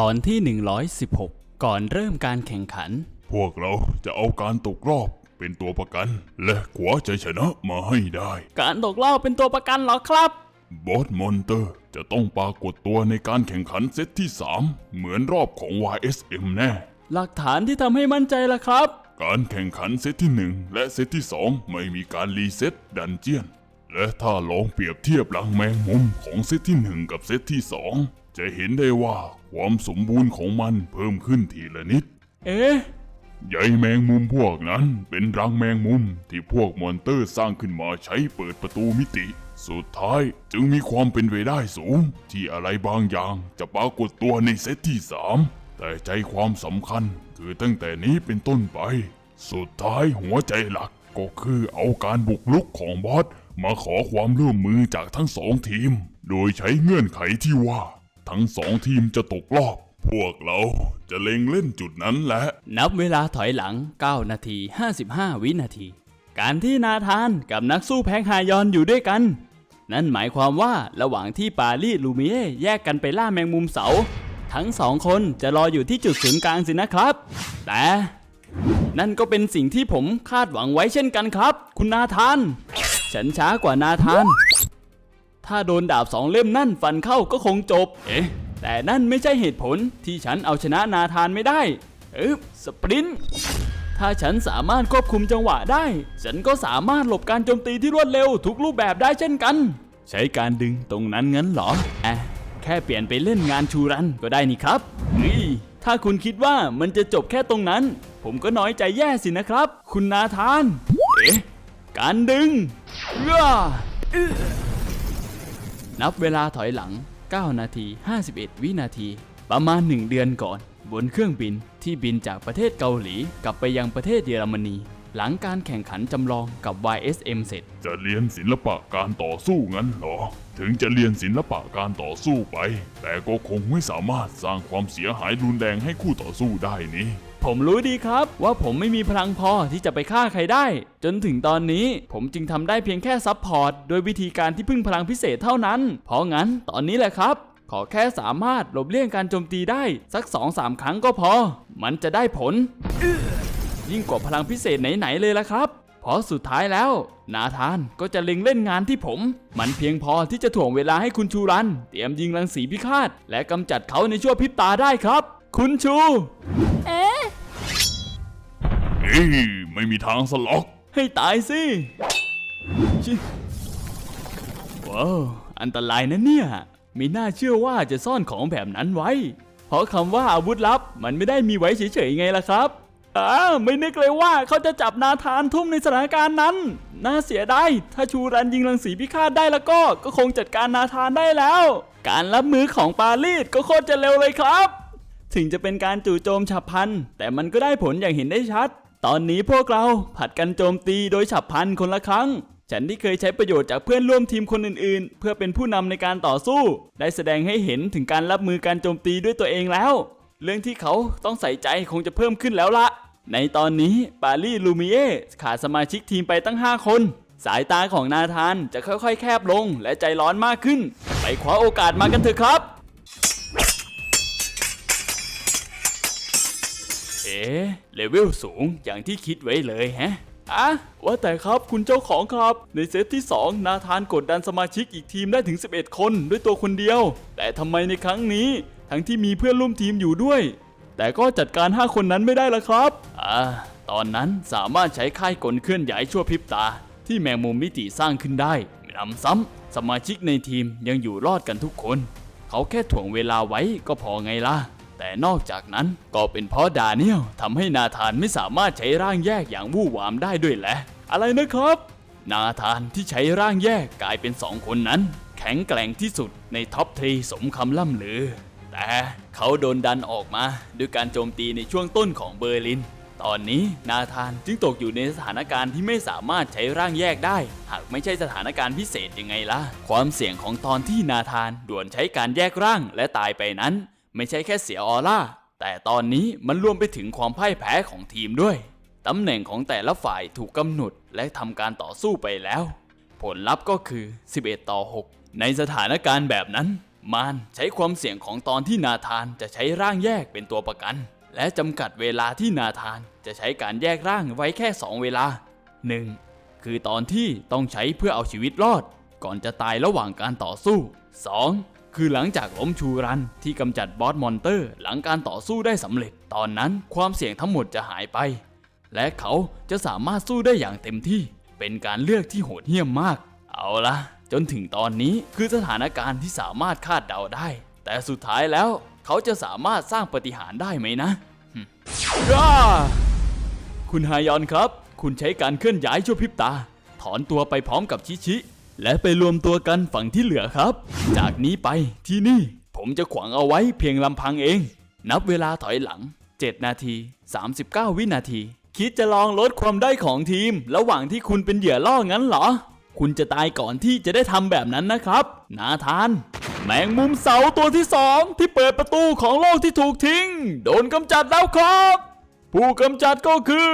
ตอนที่ 116 ก่อนเริ่มการแข่งขัน พวกเราจะเอาการตกรอบเป็นตัวประกัน และขวาใจชนะมาให้ได้ การตกรอบเป็นตัวประกันเหรอครับ บอสมอนเตอร์จะต้องปรากฏตัวในการแข่งขันเซตที่ 3 เหมือนรอบของ YSM แน่ หลักฐานที่ทำให้มั่นใจล่ะครับ การแข่งขันเซตที่ 1 และเซตที่ 2 ไม่มีการรีเซ็ตดันเจียน และถ้าลองเปรียบเทียบหลังแมงมุมของเซตที่ 1 กับเซตที่ 2 จะเห็นได้ว่าความสมบูรณ์ของมันเพิ่มขึ้นทีละนิด เอ๊ะใยแมงมุมพวกนั้นเป็นรังแมงมุมที่พวกมอนเตอร์สร้างขึ้นมาใช้เปิดประตูมิติ สุดท้ายจึงมีความเป็นไปได้สูง ที่อะไรบางอย่างจะปรากฏตัวในเซตที่3แต่ใจความสำคัญคือตั้งแต่นี้เป็นต้นไป สุดท้ายหัวใจหลักก็คือเอาการบุกลุกของบอสมาขอความร่วมมือจากทั้งสองทีม โดยใช้เงื่อนไขที่ว่า ทั้งสองทีมจะตกรอบ พวกเราจะเล็งเล่นจุดนั้นแหละ นับเวลาถอยหลัง 9 นาที 55 วินาที การที่นาธานกับนักสู้แพงฮายอนอยู่ด้วยกัน นั่นหมายความว่าระหว่างที่ปารีสลูมิเอแยกกันไปล่าแมงมุมเสา ทั้งสองคนจะรออยู่ที่จุดศูนย์กลางสินะครับ แต่นั่นก็เป็นสิ่งที่ผมคาดหวังไว้เช่นกันครับ คุณนาธาน ฉันช้ากว่านาธาน ถ้าโดนดาบสองเล่มนั่นฟันเข้าก็คงจบ เอ๊ะ แต่นั่นไม่ใช่เหตุผลที่ฉันเอาชนะนาธานไม่ได้เอ๊บสปรินต์ถ้าฉันสามารถควบคุมจังหวะได้ ฉันก็สามารถหลบการโจมตีที่รวดเร็วทุกรูปแบบได้เช่นกัน ใช้การดึงตรงนั้นงั้นเหรอแอะแค่เปลี่ยนไปเล่นงานชูรันก็ได้นี่ครับเฮ้ยถ้าคุณคิดว่ามันจะจบแค่ตรงนั้น ผมก็น้อยใจแย่สินะครับ คุณนาธาน เอ๊ะ การดึงเอ้อ นับเวลาถอยหลัง 9 นาที 51 วินาที ประมาณ 1 เดือนก่อน บนเครื่องบินที่บินจากประเทศเกาหลีกลับไปยังประเทศเยอรมนี หลังการแข่งขันจำลองกับ YSM เสร็จ จะเรียนศิลปะการต่อสู้งั้นเหรอ ถึงจะเรียนศิลปะการต่อสู้ไป แต่ก็คงไม่สามารถสร้างความเสียหายรุนแรงให้คู่ต่อสู้ได้นี่ ผมรู้ดีครับ ว่าผมไม่มีพลังพอที่จะไปฆ่าใครได้ จนถึงตอนนี้ผมจึงทำได้เพียงแค่ซับพอร์ตโดยวิธีการที่พึ่งพลังพิเศษเท่านั้น เพราะงั้นตอนนี้แหละครับขอแค่สามารถหลบเลี่ยงการโจมตีได้สัก 2-3 ครั้งก็พอ มันจะได้ผล ยิ่งกว่าพลังพิเศษไหนๆเลยละครับ เพราะสุดท้ายแล้ว นาธานก็จะเล็งเล่นงานที่ผม มันเพียงพอที่จะถ่วงเวลาให้คุณชูรัน เตรียมยิงรังสีพิฆาต และกำจัดเขาในชั่วพริบตาได้ครับ คุณชู เอ้ ยไม่มีทางสล็อก ให้ตายสิชิว้าวอันตรายนะเนี่ยไม่น่าเชื่อว่าจะซ่อนของแบบนั้นไว้ เพราะคำว่าอาวุธลับมันไม่ได้มีไว้เฉยๆไงล่ะครับอ้าไม่นึกเลยว่าเขาจะจับนาธานทุ่มในสถานการณ์นั้น น่าเสียดายถ้าชูรันยิงรังสีพิฆาตได้แล้วก็ ก็คงจัดการนาธานได้แล้ว การรับมือของปารีสก็โคตรจะเร็วเลยครับ ถึงจะเป็นการจู่โจมฉับพลันแต่มันก็ได้ผลอย่างเห็นได้ชัด ตอนนี้พวกเราผัดกันโจมตีโดยฉับพลันคนละครั้ง ฉันที่เคยใช้ประโยชน์จากเพื่อนร่วมทีมคนอื่นๆ เพื่อเป็นผู้นำในการต่อสู้ ได้แสดงให้เห็นถึงการรับมือการโจมตีด้วยตัวเองแล้ว เรื่องที่เขาต้องใส่ใจคงจะเพิ่มขึ้นแล้วละในตอนนี้ปารีลูมิเอขาดสมาชิกทีมไปตั้ง 5 คน สายตาของนาธานจะค่อยๆ แคบลงและใจร้อนมากขึ้น ไปคว้าโอกาสมากันเถอะครับ เลเวลสูงอย่างที่คิดไว้เลยฮะอะว่าแต่ครับคุณเจ้าของครับ ในเซตที่ 2 นาธานกดดันสมาชิกอีกทีมได้ถึง 11 คนด้วยตัวคนเดียว แต่ทำไมในครั้งนี้ ทั้งที่มีเพื่อนร่วมทีมอยู่ด้วย แต่ก็จัดการ 5 คนนั้นไม่ได้ละครับอ่าตอนนั้นสามารถใช้ค่ายกลเคลื่อนย้ายชั่วพริบตา ที่แมงมุมมิติสร้างขึ้นได้นำซ้ำสมาชิกในทีมยังอยู่รอดกันทุกคน เขาแค่ถ่วงเวลาไว้ก็พอไงล่ะ แต่นอกจากนั้นก็เป็นเพราะดาเนียลทำให้นาธานไม่สามารถใช้ร่างแยกอย่างวู่วามได้ด้วยแหละ อะไรนะครับ นาธานที่ใช้ร่างแยกกลายเป็นสองคนนั้น แข็งแกร่งที่สุดในท็อปทรีสมคำล่ำลือ แต่เขาโดนดันออกมาด้วยการโจมตีในช่วงต้นของเบอร์ลิน ตอนนี้นาธานจึงตกอยู่ในสถานการณ์ที่ไม่สามารถใช้ร่างแยกได้ หากไม่ใช่สถานการณ์พิเศษยังไงล่ะ ความเสี่ยงของตอนที่นาธานด่วนใช้การแยกร่างและตายไปนั้น ไม่ใช่แค่เสียออร่า แต่ตอนนี้มันรวมไปถึงความพ่ายแพ้ของทีมด้วย ตำแหน่งของแต่ละฝ่ายถูกกำหนดและทำการต่อสู้ไปแล้ว ผลลัพธ์ก็คือ 11 ต่อ 6 ในสถานการณ์แบบนั้น มารใช้ความเสี่ยงของตอนที่นาธานจะใช้ร่างแยกเป็นตัวประกัน และจำกัดเวลาที่นาธานจะใช้การแยกร่างไว้แค่ 2 เวลา 1. คือตอนที่ต้องใช้เพื่อเอาชีวิตรอด ก่อนจะตายระหว่างการต่อสู้ 2. คือหลังจากล้มชูรันที่กำจัดบอสมอนเตอร์ หลังการต่อสู้ได้สำเร็จ ตอนนั้นความเสี่ยงทั้งหมดจะหายไป และเขาจะสามารถสู้ได้อย่างเต็มที่ เป็นการเลือกที่โหดเหี้ยมมาก เอาละจนถึงตอนนี้คือสถานการณ์ที่สามารถคาดเดาได้ แต่สุดท้ายแล้วเขาจะสามารถสร้างปฏิหารได้ไหมนะคุณฮายอนครับ คุณใช้การเคลื่อนย้ายชั่วพริบตา ถอนตัวไปพร้อมกับชิชิ และไปรวมตัวกันฝั่งที่เหลือครับ จากนี้ไปที่นี่ผมจะขวางเอาไว้เพียงลำพังเอง นับเวลาถอยหลัง 7 นาที 39 วินาที คิดจะลองลดความได้ของทีม ระหว่างที่คุณเป็นเหยื่อล่องั้นเหรอ คุณจะตายก่อนที่จะได้ทำแบบนั้นนะครับนาธาน แมงมุมเสาตัวที่สองที่เปิดประตูของโลกที่ถูกทิ้ง โดนกำจัดแล้วครับ ผู้กำจัดก็คือ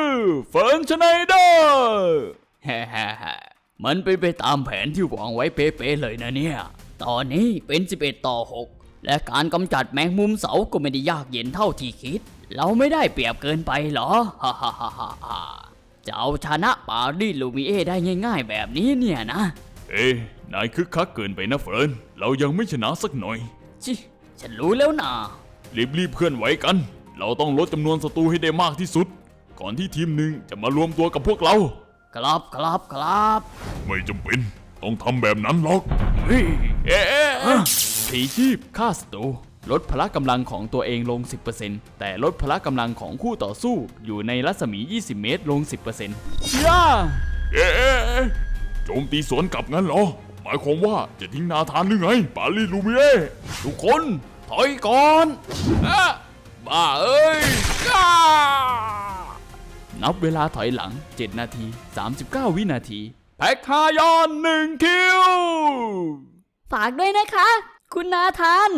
เฟิร์นชไนเดอร์แฮ่ๆๆ มันเป็นไปตามแผนที่วางไว้เป๊ะๆเลยนะเนี่ย ตอนนี้เป็น 11 ต่อ 6 และการกำจัดแมงมุมเสาก็ไม่ได้ยากเย็นเท่าที่คิด เราไม่ได้เปรียบเกินไปเหรอ ฮ่าฮ่าฮ่าฮ่าจะเอาชนะปารีสลูมิเอได้ง่ายๆแบบนี้เนี่ยนะ เอ๊ะนายคึกคักเกินไปนะเฟิร์น เรายังไม่ชนะสักหน่อย ชิ ฉันรู้แล้วนะรีบๆเคลื่อนไหวกัน เราต้องลดจำนวนศัตรูให้ได้มากที่สุด ก่อนที่ทีมหนึ่งจะมารวมตัวกับพวกเรา ครับครับครับไม่จำเป็นต้องทำแบบนั้นหรอกเฮ้ยเอ๊ะเอ๊ะเอ๊ะผีชีพฆ่าศัตรูลดพละกำลังของตัวเองลง 10%แต่ลดพละกำลังของคู่ต่อสู้อยู่ในรัศมี 20 เมตรลง 10%ย่าเอ๊ะเอ๊ะเอ๊ะโจมตีสวนกลับงั้นเหรอ หมายความว่าจะทิ้งนาธานหรือไง ปาลีลูเมีเอทุกคน ถอยก่อนอะบ้าเอ้ยย่า นับเวลาถอยหลัง 7 นาที 39 วินาที แพ็กทายอน1คิว ฝากด้วยนะคะ คุณนาธาน